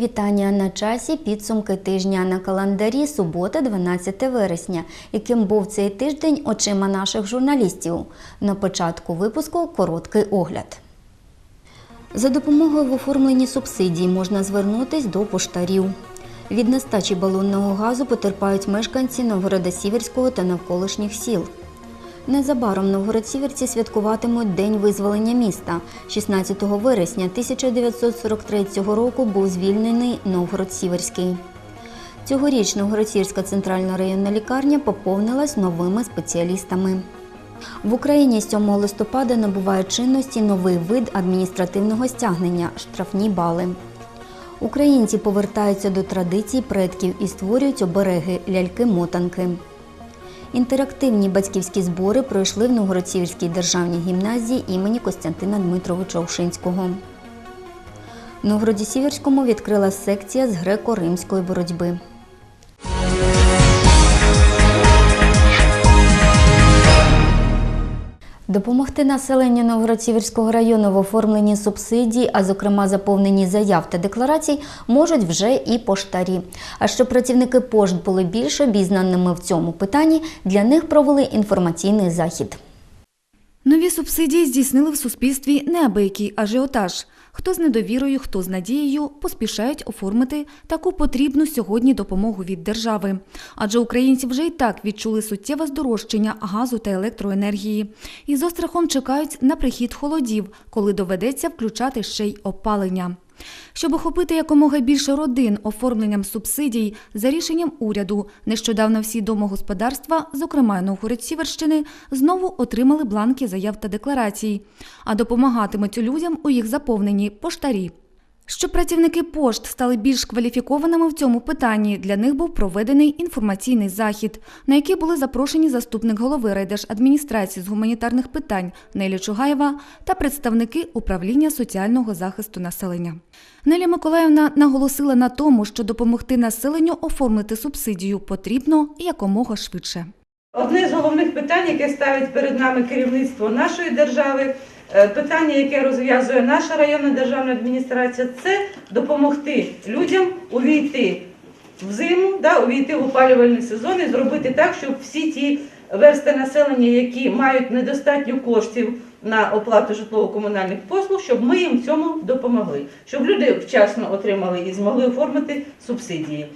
Вітання на часі підсумки тижня на календарі субота, 12 вересня, яким був цей тиждень очима наших журналістів. На початку випуску короткий огляд. За допомогою в оформленні субсидій можна звернутись до поштарів. Від нестачі балонного газу потерпають мешканці Новгорода-Сіверського та навколишніх сіл. Незабаром новгородсіверці святкуватимуть День визволення міста. 16 вересня 1943 року був звільнений Новгород-Сіверський. Цьогоріч Новгородсіверська центральна районна лікарня поповнилась новими спеціалістами. В Україні з 7 листопада набуває чинності новий вид адміністративного стягнення штрафні бали. Українці повертаються до традицій предків і створюють обереги ляльки-мотанки. Інтерактивні батьківські збори пройшли в Новгородцівській державній гімназії імені Костянтина Дмитровича Ушинського. В Новгороді Сіверському відкрила секція з греко-римської боротьби. Допомогти населенню Новгород-Сіверського району в оформленні субсидій, а зокрема заповненні заяв та декларацій, можуть вже і поштарі. А щоб працівники пошт були більш обізнаними в цьому питанні, для них провели інформаційний захід. Нові субсидії здійснили в суспільстві неабиякий ажіотаж. Хто з недовірою, хто з надією поспішають оформити таку потрібну сьогодні допомогу від держави. Адже українці вже і так відчули суттєве здорожчання газу та електроенергії. І з острахом чекають на прихід холодів, коли доведеться включати ще й опалення. Щоб охопити якомога більше родин оформленням субсидій за рішенням уряду, нещодавно всі домогосподарства, зокрема й Новгород-Сіверщини, знову отримали бланки заяв та декларацій, а допомагатимуть людям у їх заповненні поштарі. Щоб працівники пошт стали більш кваліфікованими в цьому питанні, для них був проведений інформаційний захід, на який були запрошені заступник голови райдержадміністрації з гуманітарних питань Нелі Чугаєва та представники управління соціального захисту населення. Неля Миколаївна наголосила на тому, що допомогти населенню оформити субсидію потрібно якомога швидше. Одне з головних питань, яке ставить перед нами керівництво нашої держави, питання, яке розв'язує наша районна державна адміністрація, це допомогти людям увійти в зиму, да, увійти в опалювальний сезон і зробити так, щоб всі ті версти населення, які мають недостатньо коштів на оплату житлово-комунальних послуг, щоб ми їм в цьому допомогли, щоб люди вчасно отримали і змогли оформити субсидії.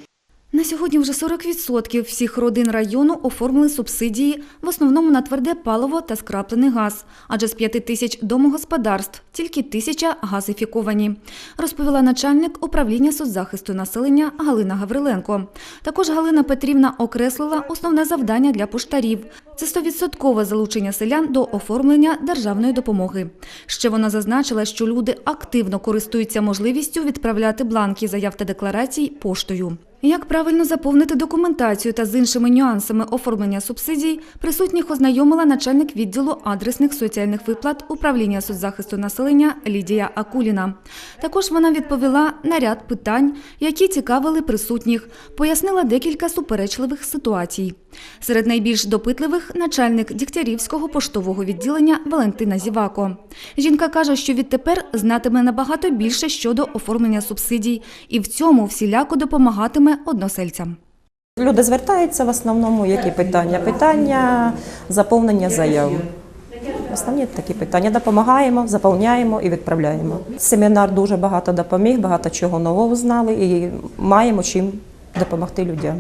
На сьогодні вже 40% всіх родин району оформили субсидії в основному на тверде паливо та скраплений газ, адже з 5 тисяч домогосподарств тільки тисяча газифіковані, розповіла начальник управління соцзахисту населення Галина Гавриленко. Також Галина Петрівна окреслила основне завдання для поштарів – це 100% залучення селян до оформлення державної допомоги. Ще вона зазначила, що люди активно користуються можливістю відправляти бланки заяв та декларацій поштою. Як правильно заповнити документацію та з іншими нюансами оформлення субсидій, присутніх ознайомила начальник відділу адресних соціальних виплат управління соцзахисту населення Лідія Акуліна. Також вона відповіла на ряд питань, які цікавили присутніх, пояснила декілька суперечливих ситуацій. Серед найбільш допитливих начальник Дігтярівського поштового відділення Валентина Зівако. Жінка каже, що відтепер знатиме набагато більше щодо оформлення субсидій, і в цьому всіляко допомагатиме односельцям. Люди звертаються в основному, які питання? Питання заповнення заяв. Основні такі питання. Допомагаємо, заповняємо і відправляємо. Семінар дуже багато допоміг, багато чого нового знали і маємо чим допомогти людям.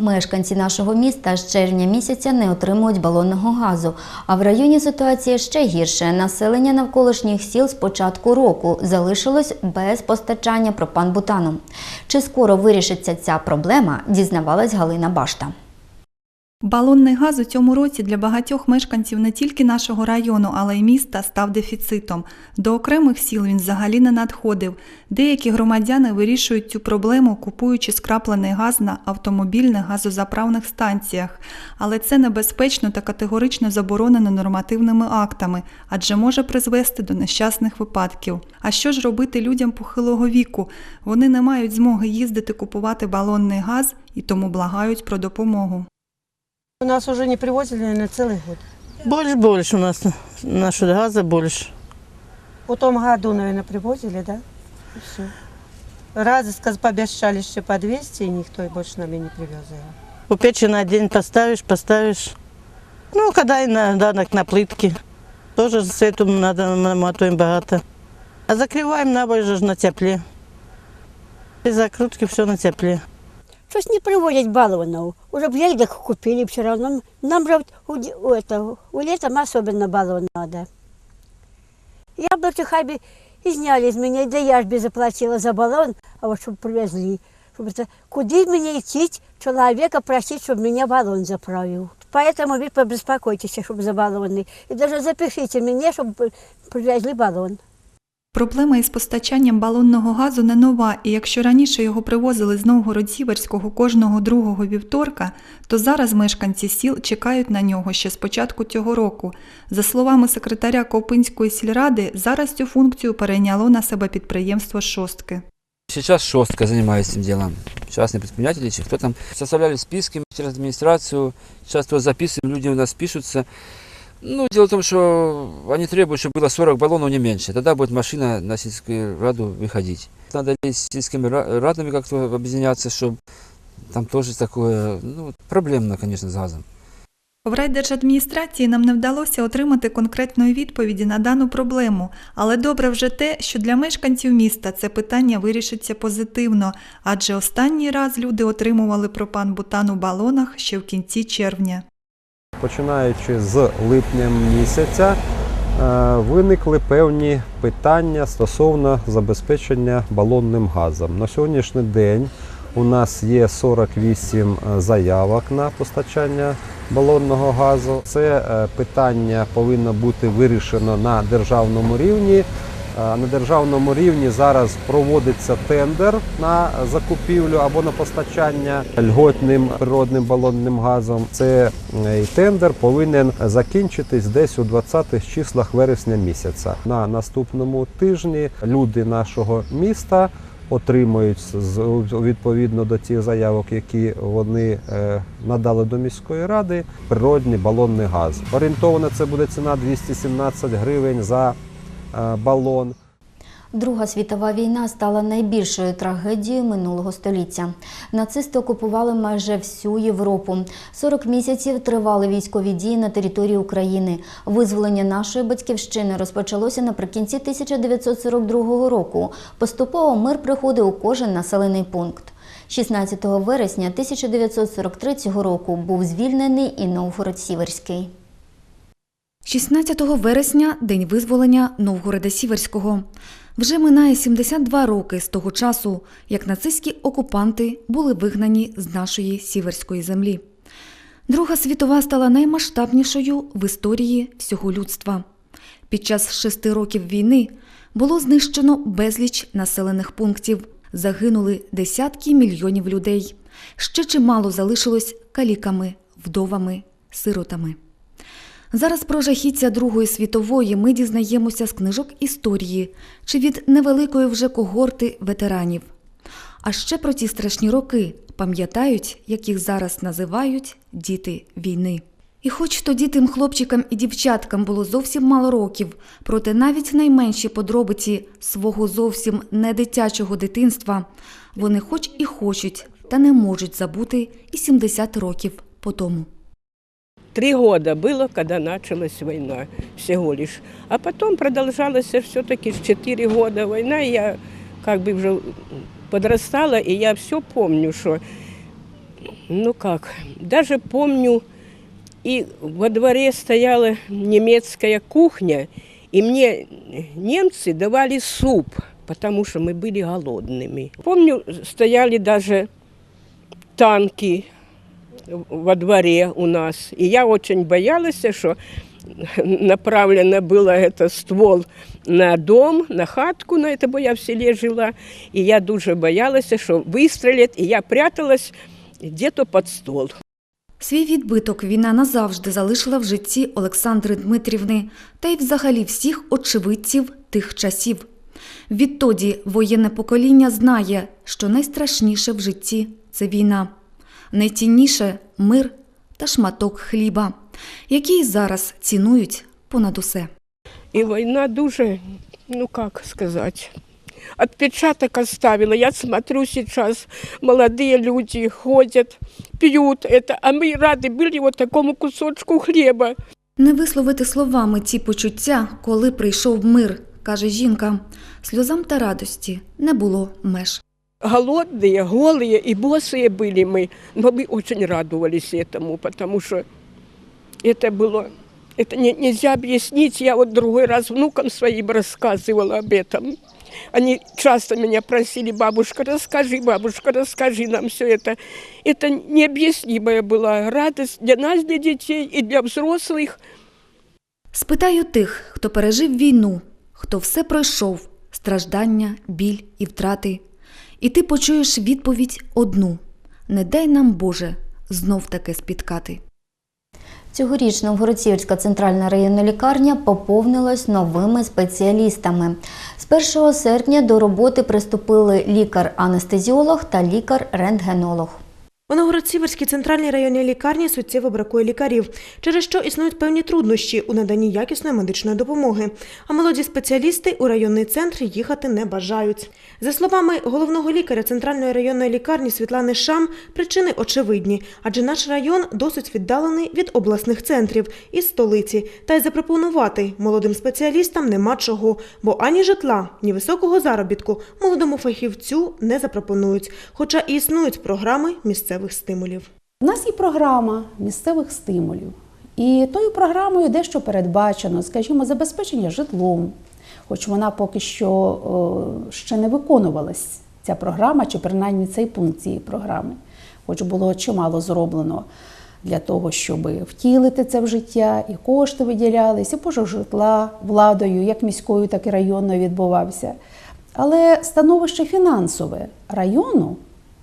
Мешканці нашого міста з червня місяця не отримують балонного газу. А в районі ситуація ще гірше. Населення навколишніх сіл з початку року залишилось без постачання пропан-бутану. Чи скоро вирішиться ця проблема, дізнавалась Галина Башта. Балонний газ у цьому році для багатьох мешканців не тільки нашого району, але й міста став дефіцитом. До окремих сіл він взагалі не надходив. Деякі громадяни вирішують цю проблему, купуючи скраплений газ на автомобільних газозаправних станціях. Але це небезпечно та категорично заборонено нормативними актами, адже може призвести до нещасних випадків. А що ж робити людям похилого віку? Вони не мають змоги їздити купувати балонний газ і тому благають про допомогу. У нас уже не привозили, наверное, целый год. Больше, больше у нас нашего газа больше. В том году, наверное, привозили, да? И все. Раз сказ- пообещали еще по 200, и никто и больше нами не привез его. У печи на день поставишь, поставишь. Ну, когда иногда на, на плитке. Тоже с этим надо наматываем богато. А закрываем набой же на тепле. И закрутки все на тепле. Щось не приводять балонов. Уже в Ельдах купили все равно. Нам же у, д- у, это, у летом особенно баллон надо. Яблоки хай бы и сняли из меня, да я ж бы заплатила за баллон, а вот чтобы привезли. Чтобы это, куда мне идти человека просить, чтобы меня баллон заправил. Поэтому вы побеспокойтесь, чтобы за баллоны. И даже запишите мне, чтобы привезли баллон. Проблема із постачанням балонного газу не нова, і якщо раніше його привозили з Новгород-Сіверського кожного другого вівторка, то зараз мешканці сіл чекають на нього ще з початку цього року. За словами секретаря Ковпинської сільради, зараз цю функцію перейняло на себе підприємство Шостки. Сейчас шостка занимается этим делом. Частные предприниматели, чи кто там составляли списки через администрацию. Сейчас то записываем, люди у нас пишутся. Ну, дело в том, что они требуют, чтобы было 40 баллонов, не меньше. Тогда будет машина на сельскую раду выходить. Надо ли с сельскими ра- радами как-то объединяться, чтобы там тоже такое, ну, проблемно, конечно, с газом. В райдержадміністрації нам не вдалося отримати конкретної відповіді на дану проблему, але добре вже те, що для мешканців міста це питання вирішиться позитивно, адже останній раз люди отримували пропан-бутан у балонах ще в кінці червня. Починаючи з липня місяця, е, виникли певні питання стосовно забезпечення балонним газом. На сьогоднішній день у нас є 48 заявок на постачання балонного газу. Це е, питання повинно бути вирішено на державному рівні. Е, На державному рівні зараз проводиться тендер на закупівлю або на постачання льготним природним балонним газом. Це е, тендер повинен закінчитись десь у 20-х числах вересня місяця. На наступному тижні люди нашого міста отримують відповідно до тих заявок, які вони е, надали до міської ради, природний балонний газ. Орієнтовано це буде ціна 217 гривень за балон. Друга світова війна стала найбільшою трагедією минулого століття. Нацисти окупували майже всю Європу. 40 місяців тривали військові дії на території України. Визволення нашої батьківщини розпочалося наприкінці 1942 року. Поступово мир приходив у кожен населений пункт. 16 вересня 1943 року був звільнений і Новгород-Сіверський. 16 вересня – День визволення Новгорода Сіверського. Вже минає 72 роки з того часу, як нацистські окупанти були вигнані з нашої сіверської землі. Друга світова стала наймасштабнішою в історії всього людства. Під час шести років війни було знищено безліч населених пунктів, загинули десятки мільйонів людей. Ще чимало залишилось каліками, вдовами, сиротами. Зараз про жахіття Другої світової ми дізнаємося з книжок історії чи від невеликої вже когорти ветеранів. А ще про ті страшні роки пам'ятають, як їх зараз називають діти війни. І хоч тоді тим хлопчикам і дівчаткам було зовсім мало років, проте навіть найменші подробиці свого зовсім не дитячого дитинства вони хоч і хочуть, та не можуть забути і 70 років по тому. Три года было, когда началась война всего лишь. А потом продолжалась все-таки четыре года война. и Я как бы уже подрастала, и я все помню, что, ну как, даже помню, и во дворе стояла немецкая кухня, и мне немцы давали суп, потому что мы были голодными. Помню, стояли даже танки во дворе у нас. И я очень боялась, что направлено было это ствол на дом, на хатку, на это, бо я в селе жила. И я дуже боялась, что выстрелят, и я пряталась где-то под стол. Свій відбиток війна назавжди залишила в житті Олександри Дмитрівни та й взагалі всіх очевидців тих часів. Відтоді воєнне покоління знає, що найстрашніше в житті це війна, найцінніше мир та шматок хліба, який зараз цінують понад усе. И война дуже, ну как сказать, отпечаток оставила. Я смотрю сейчас, молодые люди ходят, пьют это, а мы рады были вот такому кусочку хлеба. Не висловити словами ці почуття, коли прийшов мир, каже жінка. Сльозам та радості не було меж. Голодные, голые и босые были мы, но мы очень радовались этому, потому что это было, это не- нельзя объяснить. Я вот другой раз внукам своим рассказывала об этом. Они часто меня просили, бабушка, расскажи, бабушка, расскажи нам все это. Это необъяснимая была радость для нас, для детей и для взрослых. Спитаю тих, хто пережив війну, хто все пройшов страждання, біль і втрати. і ти почуєш відповідь одну: не дай нам Боже знов таке спіткати. Цьогоріч Новгородцівська центральна районна лікарня поповнилась новими спеціалістами. З 1 серпня до роботи приступили лікар-анестезіолог та лікар-рентгенолог. У Новгород-Сіверській центральній районній лікарні суттєво бракує лікарів, через що існують певні труднощі у наданні якісної медичної допомоги. А молоді спеціалісти у районний центр їхати не бажають. За словами головного лікаря центральної районної лікарні Світлани Шам, причини очевидні, адже наш район досить віддалений від обласних центрів і столиці. Та й запропонувати молодим спеціалістам нема чого, бо ані житла, ні високого заробітку молодому фахівцю не запропонують, хоча і існують програми місцевих стимулів. У нас є програма місцевих стимулів. І тою програмою дещо передбачено, скажімо, забезпечення житлом, хоч вона поки що ще не виконувалась, ця програма, чи принаймні цей пункт цієї програми, хоч було чимало зроблено для того, щоб втілити це в життя, і кошти виділялися, і пошук житла владою, як міською, так і районною відбувався. Але становище фінансове району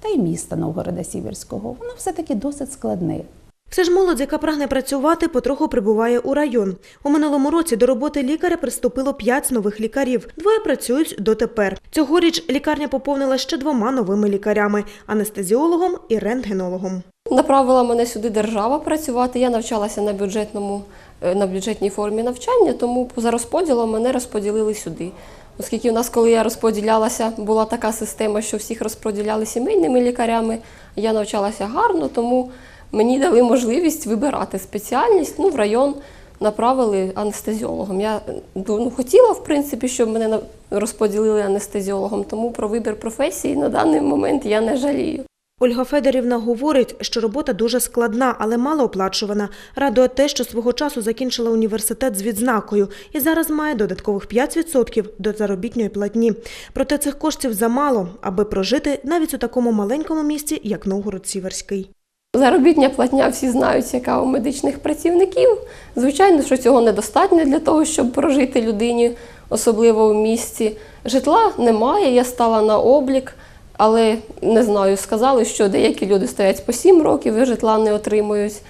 та й міста Новгорода Сіверського, воно все-таки досить складне. Все ж молодь, яка прагне працювати, потроху прибуває у район. У минулому році до роботи лікаря приступило п'ять нових лікарів. Двоє працюють дотепер. Цьогоріч лікарня поповнила ще двома новими лікарями анестезіологом і рентгенологом. Направила мене сюди держава працювати. Я навчалася на бюджетному е, на бюджетній формі навчання, тому за розподілом мене розподілили сюди. Оскільки у нас, коли я розподілялася, була така система, що всіх розподіляли сімейними лікарями. Я навчалася гарно, тому мені дали можливість вибирати спеціальність. Ну, в район направили анестезіологом. Я ну, хотіла, в принципі, щоб мене розподілили анестезіологом, тому про вибір професії на даний момент я не жалію. Ольга Федорівна говорить, що робота дуже складна, але малооплачувана. Радує те, що свого часу закінчила університет з відзнакою і зараз має додаткових 5% до заробітної платні. Проте цих коштів замало, аби прожити навіть у такому маленькому місті, як Новгород-Сіверський. Заробітня платня всі знають, яка у медичних працівників. Звичайно, що цього недостатньо для того, щоб прожити людині, особливо в місті. Житла немає, я стала на облік, але не знаю, сказали, що деякі люди стоять по 7 років і житла не отримують.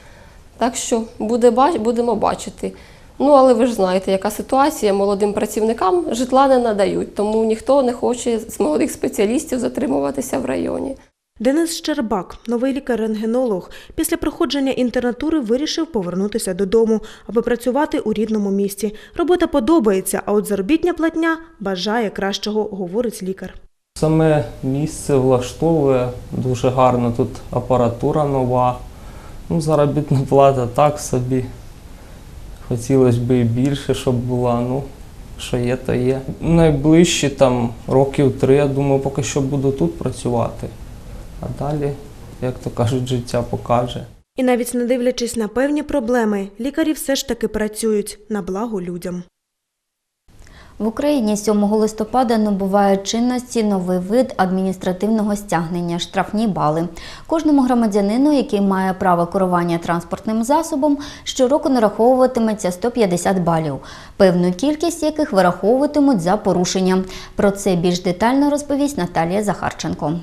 Так що буде, будемо бачити. Ну, але ви ж знаєте, яка ситуація молодим працівникам житла не надають, тому ніхто не хоче з молодих спеціалістів затримуватися в районі. Денис Щербак, новий лікар-рентгенолог, після проходження інтернатури вирішив повернутися додому, аби працювати у рідному місті. Робота подобається, а от заробітня платня бажає кращого, говорить лікар. Саме місце влаштовує дуже гарно. Тут апаратура нова. Ну, заробітна плата так собі. Хотілося б і більше, щоб була. Ну, що є, то є. Найближчі там років три, я думаю, поки що буду тут працювати. А далі, як то кажуть, життя покаже. І навіть не дивлячись на певні проблеми, лікарі все ж таки працюють на благо людям. В Україні 7 листопада набуває чинності новий вид адміністративного стягнення штрафні бали. Кожному громадянину, який має право керування транспортним засобом, щороку нараховуватиметься 150 балів, певну кількість яких вираховуватимуть за порушення. Про це більш детально розповість Наталія Захарченко.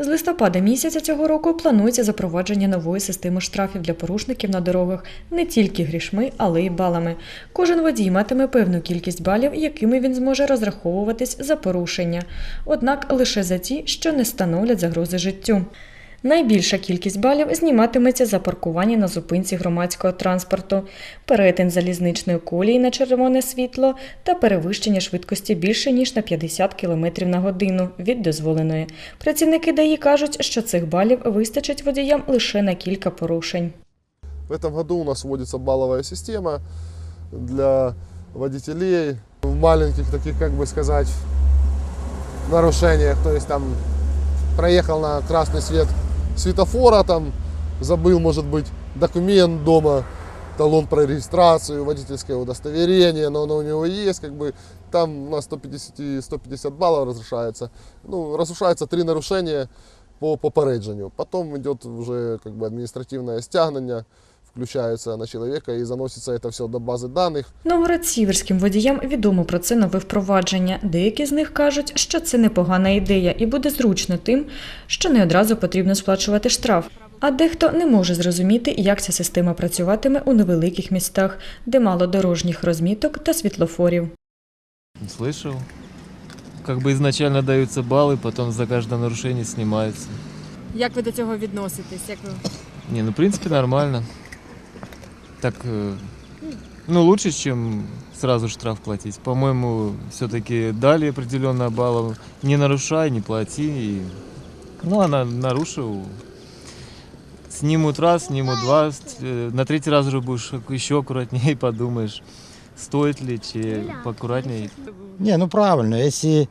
З листопада місяця цього року планується запровадження нової системи штрафів для порушників на дорогах не тільки грішми, але й балами. Кожен водій матиме певну кількість балів, якими він зможе розраховуватись за порушення, однак лише за ті, що не становлять загрози життю. Найбільша кількість балів зніматиметься за паркування на зупинці громадського транспорту, перетин залізничної колії на червоне світло та перевищення швидкості більше ніж на 50 км на годину від дозволеної. Працівники ДАІ кажуть, що цих балів вистачить водіям лише на кілька порушень. В этом году у нас вводится балловая система для водителей в маленьких таких, как бы сказать, нарушениях. То есть там проехал на красный свет светофора, там забыл, может быть, документ дома, талон про регистрацию, водительское удостоверение, но оно у него есть, как бы там у нас 150, 150 баллов разрешается. Ну, разрушается три нарушения по попередженню. Потом идет уже как бы административное стягнення, включается на человека и заносится это все до базы данных. Новгород-Сіверським водіям відомо про це нове впровадження. Деякі з них кажуть, що це непогана ідея і буде зручно тим, що не одразу потрібно сплачувати штраф. А дехто не може зрозуміти, як ця система працюватиме у невеликих містах, де мало дорожніх розміток та світлофорів. Слышал. Как бы изначально даются баллы, потом за каждое нарушение снимается. Як ви до цього відноситесь? Як ви... Не, ну в принципе нормально. Так, э, ну лучше, чем сразу штраф платить. По-моему, все-таки дали определенно баллов. Не нарушай, не плати. И... Ну, она нарушил. Снимут раз, снимут два. с- э, На третий раз уже будешь еще аккуратнее подумаешь, стоит ли, че поаккуратнее. Не, ну правильно, если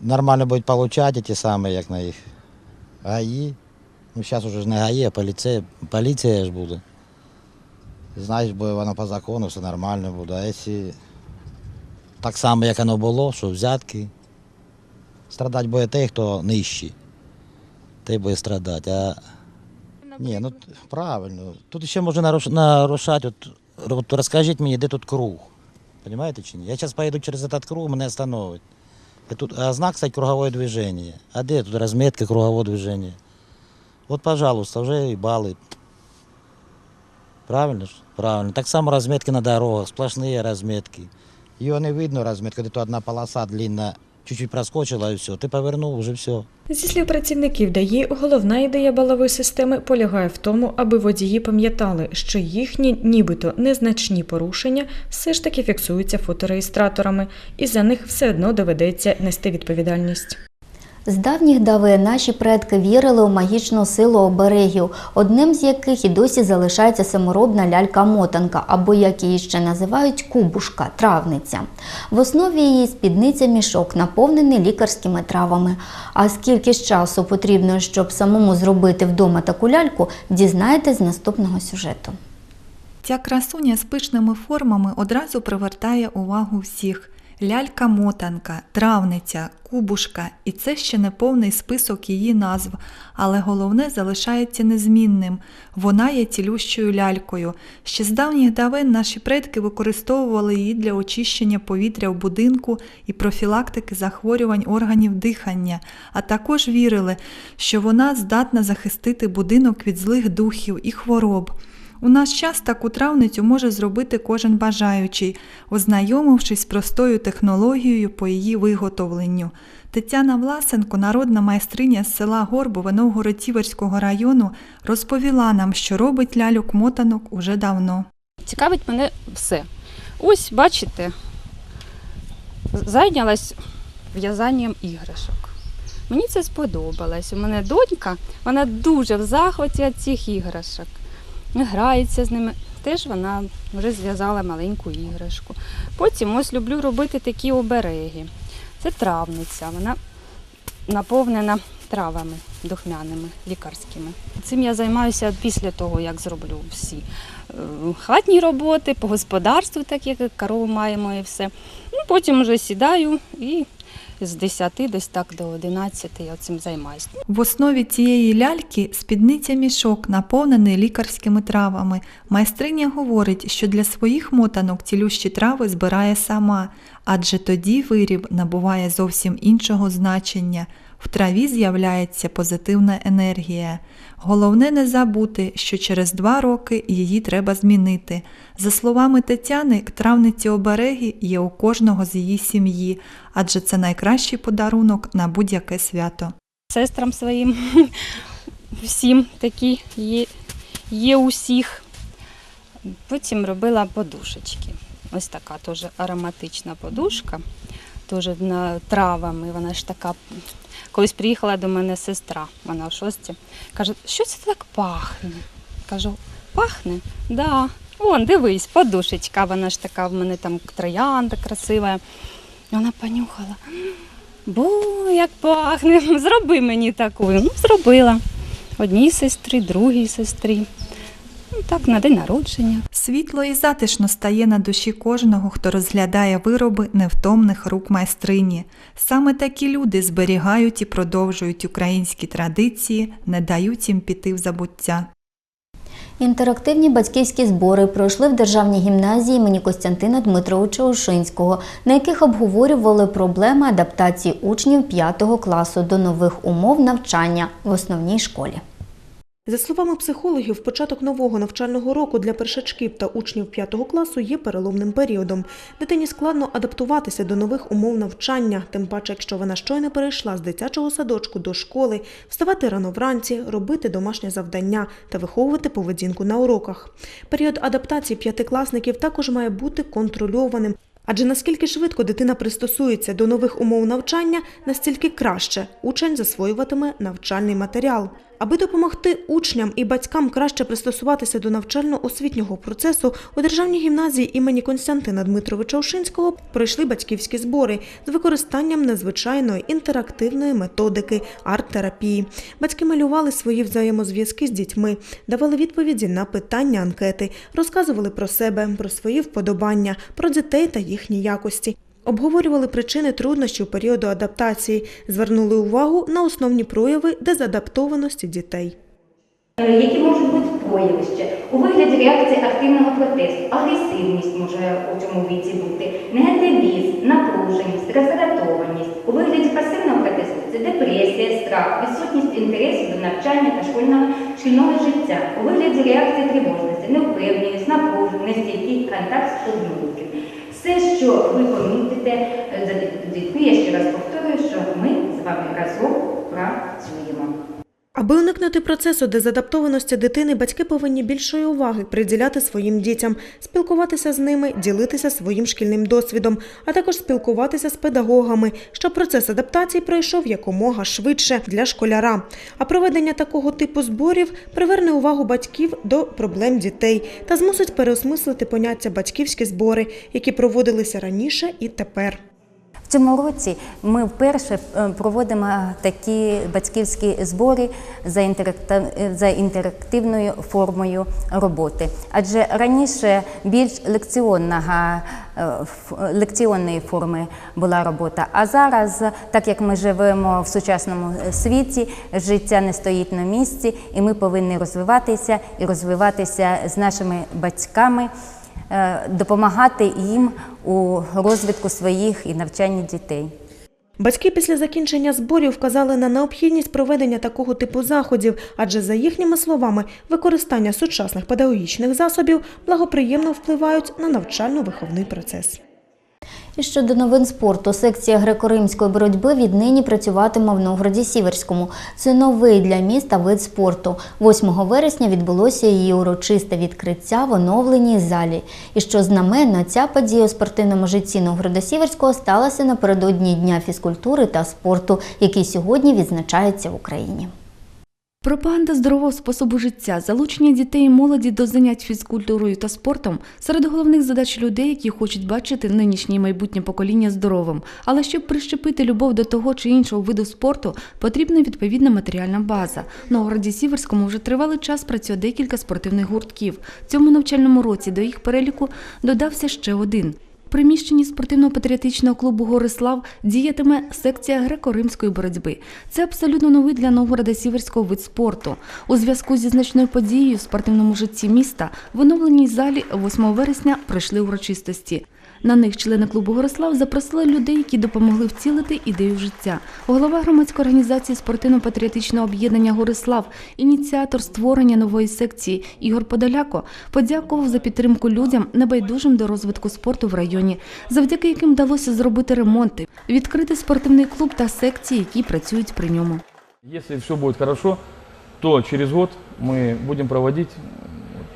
нормально будуть получати ті самі, як на їх ГАІ. Ну, зараз уже ж не ГАІ, а поліція, поліція ж буде. Знаєш, бо воно по закону все нормально буде. А якщо так само, як воно було, що взятки, страдати буде той, хто нижчий. Той буде страдати. А... Ні, ну правильно. Тут ще наруш... нарушати. От, от розкажіть мені, де тут круг. Понимаете чи ні? Я зараз поїду через этот круг, мене остановить. Тут, а знак, кстати, круговое движение. А где тут разметка кругового движения? Вот, пожалуйста, уже и баллы. Правильно? ж? Правильно. Так само разметки на дорогах, сплошные разметки. Ее не видно разметка, где-то одна полоса длинная, чуть-чуть проскочила и все. Ты повернул, уже все. Зі слів працівників ДАІ, головна ідея балової системи полягає в тому, аби водії пам'ятали, що їхні нібито незначні порушення все ж таки фіксуються фотореєстраторами, і за них все одно доведеться нести відповідальність. З давніх давен наші предки вірили у магічну силу оберегів, одним з яких і досі залишається саморобна лялька-мотанка, або як її ще називають кубушка, травниця. В основі її спідниця мішок, наповнений лікарськими травами. А скільки ж часу потрібно, щоб самому зробити вдома таку ляльку, дізнаєтесь з наступного сюжету. Ця красуня з пишними формами одразу привертає увагу всіх. Лялька-мотанка, травниця, кубушка, і це ще не повний список її назв, але головне залишається незмінним. Вона є цілющою лялькою. Ще з давніх давен наші предки використовували її для очищення повітря в будинку і профілактики захворювань органів дихання, а також вірили, що вона здатна захистити будинок від злих духів і хвороб. У наш час таку травницю може зробити кожен бажаючий, ознайомившись з простою технологією по її виготовленню. Тетяна Власенко, народна майстриня з села Горбове Новгород-Тіверського району, розповіла нам, що робить ляльок мотанок уже давно. Цікавить мене все. Ось, бачите, зайнялась в'язанням іграшок. Мені це сподобалось. У мене донька, вона дуже в захваті від цих іграшок. Грається з ними. Теж вона вже зв'язала маленьку іграшку. Потім ось люблю робити такі обереги. Це травниця, вона наповнена травами духмяними, лікарськими. Цим я займаюся після того, як зроблю всі е, хатні роботи, по господарству, так як корову маємо і все. Ну, потім вже сідаю і з 10 десь так до 11 я цим займаюся. В основі цієї ляльки спідниця мішок, наповнений лікарськими травами. Майстриня говорить, що для своїх мотанок цілющі трави збирає сама, адже тоді виріб набуває зовсім іншого значення. В траві з'являється позитивна енергія. Головне не забути, що через два роки її треба змінити. За словами Тетяни, травниці обереги є у кожного з її сім'ї, адже це найкращий подарунок на будь-яке свято. медсестрам своїм. Всім такі є, є усіх. Потім робила подушечки. Ось така теж ароматична подушка, теж травами. Вона ж така. Колись приїхала до мене сестра, вона в шості. Каже, що це так пахне? Кажу, пахне? Да. Вон, дивись, подушечка, вона ж така в мене там троянда красива. Вона понюхала. Бо як пахне, зроби мені таку. Ну, зробила. Одній сестрі, другій сестрі. Ну, так, на день народження. Світло і затишно стає на душі кожного, хто розглядає вироби невтомних рук майстрині. Саме такі люди зберігають і продовжують українські традиції, не дають їм піти в забуття. Інтерактивні батьківські збори пройшли в державній гімназії імені Костянтина Дмитровича Ушинського, на яких обговорювали проблеми адаптації учнів 5 класу до нових умов навчання в основній школі. За словами психологів, початок нового навчального року для першачків та учнів 5 класу є переломним періодом. Дитині складно адаптуватися до нових умов навчання, тим паче, якщо вона щойно перейшла з дитячого садочку до школи, вставати рано вранці, робити домашнє завдання та виховувати поведінку на уроках. Період адаптації п'ятикласників також має бути контрольованим. Адже наскільки швидко дитина пристосується до нових умов навчання, настільки краще учень засвоюватиме навчальний матеріал. Аби допомогти учням і батькам краще пристосуватися до навчально-освітнього процесу, у державній гімназії імені Константина Дмитровича Ушинського пройшли батьківські збори з використанням незвичайної інтерактивної методики арт-терапії. Батьки малювали свої взаємозв'язки з дітьми, давали відповіді на питання анкети, розказували про себе, про свої вподобання, про дітей та їхні якості. Обговорювали причини труднощів періоду адаптації, звернули увагу на основні прояви дезадаптованості дітей. Які можуть бути прояви у вигляді реакції активного протесту, агресивність може у цьому віці бути, негативізм, напруженість, роздратованість. У вигляді пасивного протесту це депресія, страх, відсутність інтересу до навчання та школьного шкільного життя. У вигляді реакції тривожності, невпевненість, напруженість, нестійкий контакт з однолітків. Все, що ви помітите е, за дітьми, я ще раз повторюю, що ми з вами разом працюємо. Аби уникнути процесу дезадаптованості дитини, батьки повинні більшої уваги приділяти своїм дітям, спілкуватися з ними, ділитися своїм шкільним досвідом, а також спілкуватися з педагогами, щоб процес адаптації пройшов якомога швидше для школяра. А проведення такого типу зборів приверне увагу батьків до проблем дітей та змусить переосмислити поняття батьківські збори, які проводилися раніше і тепер. В цьому році ми вперше е, проводимо такі батьківські збори за інтеракта- за інтерактивною формою роботи. Адже раніше більш лекціонного, е, лекціонної форми була робота. А зараз, так як ми живемо в сучасному світі, життя не стоїть на місці, і ми повинні розвиватися і розвиватися з нашими батьками е, допомагати їм у розвитку своїх і навчанні дітей. Батьки після закінчення зборів вказали на необхідність проведення такого типу заходів, адже за їхніми словами, використання сучасних педагогічних засобів благоприємно впливають на навчально-виховний процес. І щодо новин спорту, секція греко-римської боротьби віднині працюватиме в Новгороді Сіверському. Це новий для міста вид спорту. 8 вересня відбулося її урочисте відкриття в оновленій залі. І що знаменно, ця подія у спортивному житті Новгорода Сіверського сталася напередодні Дня фізкультури та спорту, який сьогодні відзначається в Україні. Пропаганда здорового способу життя, залучення дітей і молоді до занять фізкультурою та спортом серед головних задач людей, які хочуть бачити нинішнє і майбутнє покоління здоровим. Але щоб прищепити любов до того чи іншого виду спорту, потрібна відповідна матеріальна база. В Новгороді Сіверському вже тривалий час працює декілька спортивних гуртків. Цьому навчальному році до їх переліку додався ще один. Приміщенні спортивно-патріотичного клубу Горислав діятиме секція греко-римської боротьби. Це абсолютно новий для Новгорода Сіверського вид спорту. У зв'язку зі значною подією в спортивному житті міста в оновленій залі 8 вересня пройшли урочистості. На них члени клубу Горислав запросили людей, які допомогли вцілити ідею життя. Голова громадської організації спортивно-патріотичного об'єднання Горислав, ініціатор створення нової секції Ігор Подоляко подякував за підтримку людям, небайдужим до розвитку спорту в районі, завдяки яким вдалося зробити ремонти, відкрити спортивний клуб та секції, які працюють при ньому. Если все будет хорошо, то через год мы будем проводить, вот,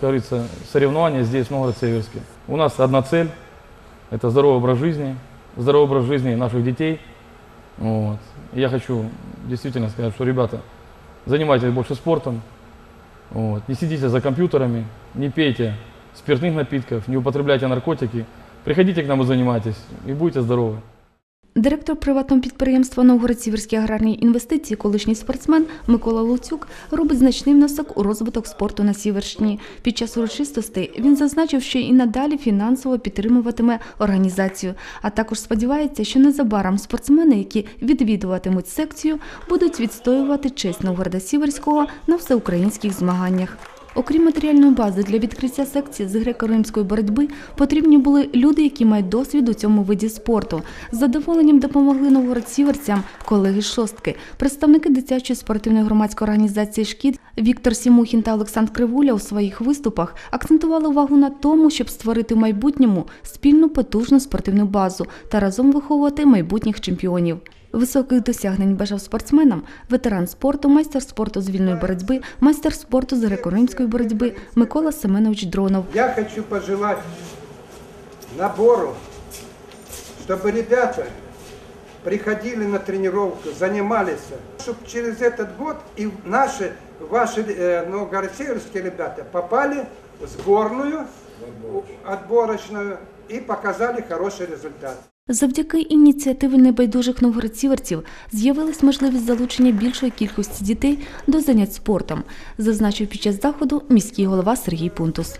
как говорится, соревнования здесь, в Новгород-Северске. У нас одна цель – это здоровый образ жизни, здоровый образ жизни наших детей. Вот. Я хочу действительно сказать, что, ребята, занимайтесь больше спортом, вот. не сидите за компьютерами, не пейте спиртных напитков, не употребляйте наркотики. Приходите к нам и занимайтесь, и будете здоровы. Директор приватного підприємства Новгород-Сіверські аграрні інвестиції, колишній спортсмен Микола Луцюк робить значний внесок у розвиток спорту на Сіверщині. Під час урочистостей він зазначив, що і надалі фінансово підтримуватиме організацію, а також сподівається, що незабаром спортсмени, які відвідуватимуть секцію, будуть відстоювати честь Новгорода Сіверського на всеукраїнських змаганнях. Окрім матеріальної бази для відкриття секції з греко-римської боротьби, потрібні були люди, які мають досвід у цьому виді спорту. З задоволенням допомогли новгородсіверцям колеги шостки, представники дитячої спортивної громадської організації «Шкіт» Віктор Сімухін та Олександр Кривуля у своїх виступах акцентували увагу на тому, щоб створити в майбутньому спільну потужну спортивну базу та разом виховувати майбутніх чемпіонів. Високих досягнень бажав спортсменам ветеран спорту, майстер спорту з вільної боротьби, майстер спорту з греко-римської боротьби Микола Семенович Дронов. Я хочу пожелать набору, чтобы ребята приходили на тренировку, занимались, чтобы через этот год и наши, ваши э, новгород-северские ребята попали в сборную отборочную и показали хороший результат. Завдяки ініціативі небайдужих новгородсіверців з'явилась можливість залучення більшої кількості дітей до занять спортом, зазначив під час заходу міський голова Сергій Пунтус.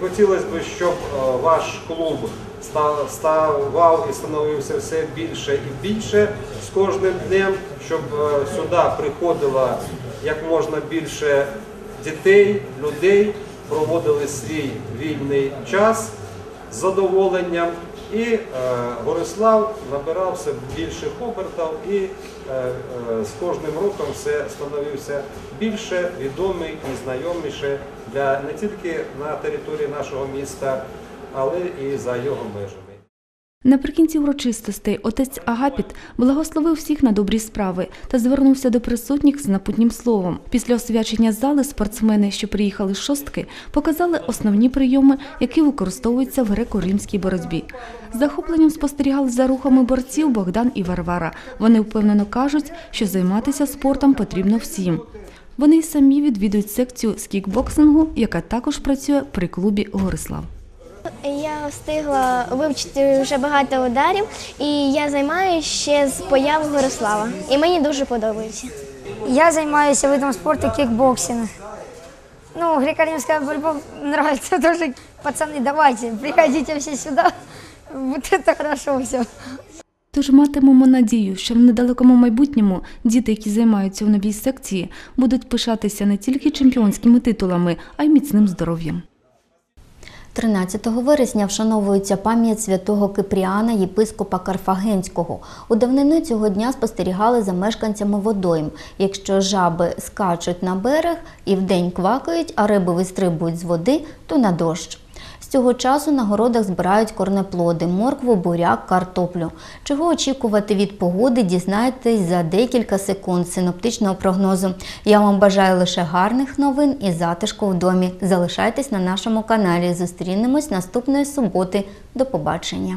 Хотілося б, щоб е, ваш клуб ставав і становився все більше і більше з кожним днем, щоб е, сюди приходило як можна більше дітей, людей, проводили свій вільний час з задоволенням. І е, Горислав набирав все більших обертів і е, е, з кожним роком все становився більше відомий і знайоміше для не тільки на території нашого міста, але і за його межами. Наприкінці урочистостей отець Агапіт благословив всіх на добрі справи та звернувся до присутніх з напутнім словом. Після освячення зали спортсмени, що приїхали з шостки, показали основні прийоми, які використовуються в греко-римській боротьбі. З захопленням спостерігали за рухами борців Богдан і Варвара. Вони впевнено кажуть, що займатися спортом потрібно всім. Вони й самі відвідують секцію з кікбоксингу, яка також працює при клубі Горислав. Я встигла вивчити вже багато ударів, і я займаюся ще з появи Горислава. І мені дуже подобається. Я займаюся видом спорту кикбоксинг. Ну, греко-римская борьба нравится тоже. Пацаны, давайте, приходите все сюда. Вот это хорошо все. Тож матимемо надію, що в недалекому майбутньому діти, які займаються в новій секції, будуть пишатися не тільки чемпіонськими титулами, а й міцним здоров'ям. 13 вересня вшановується пам'ять святого Кипріана, єпископа Карфагенського. У давнину цього дня спостерігали за мешканцями водойм. Якщо жаби скачуть на берег і вдень квакають, а риби вистрибують з води, то на дощ. Цього часу на городах збирають корнеплоди, моркву, буряк, картоплю. Чого очікувати від погоди, дізнаєтесь за декілька секунд синоптичного прогнозу. Я вам бажаю лише гарних новин і затишку в домі. Залишайтесь на нашому каналі. Зустрінемось наступної суботи. До побачення.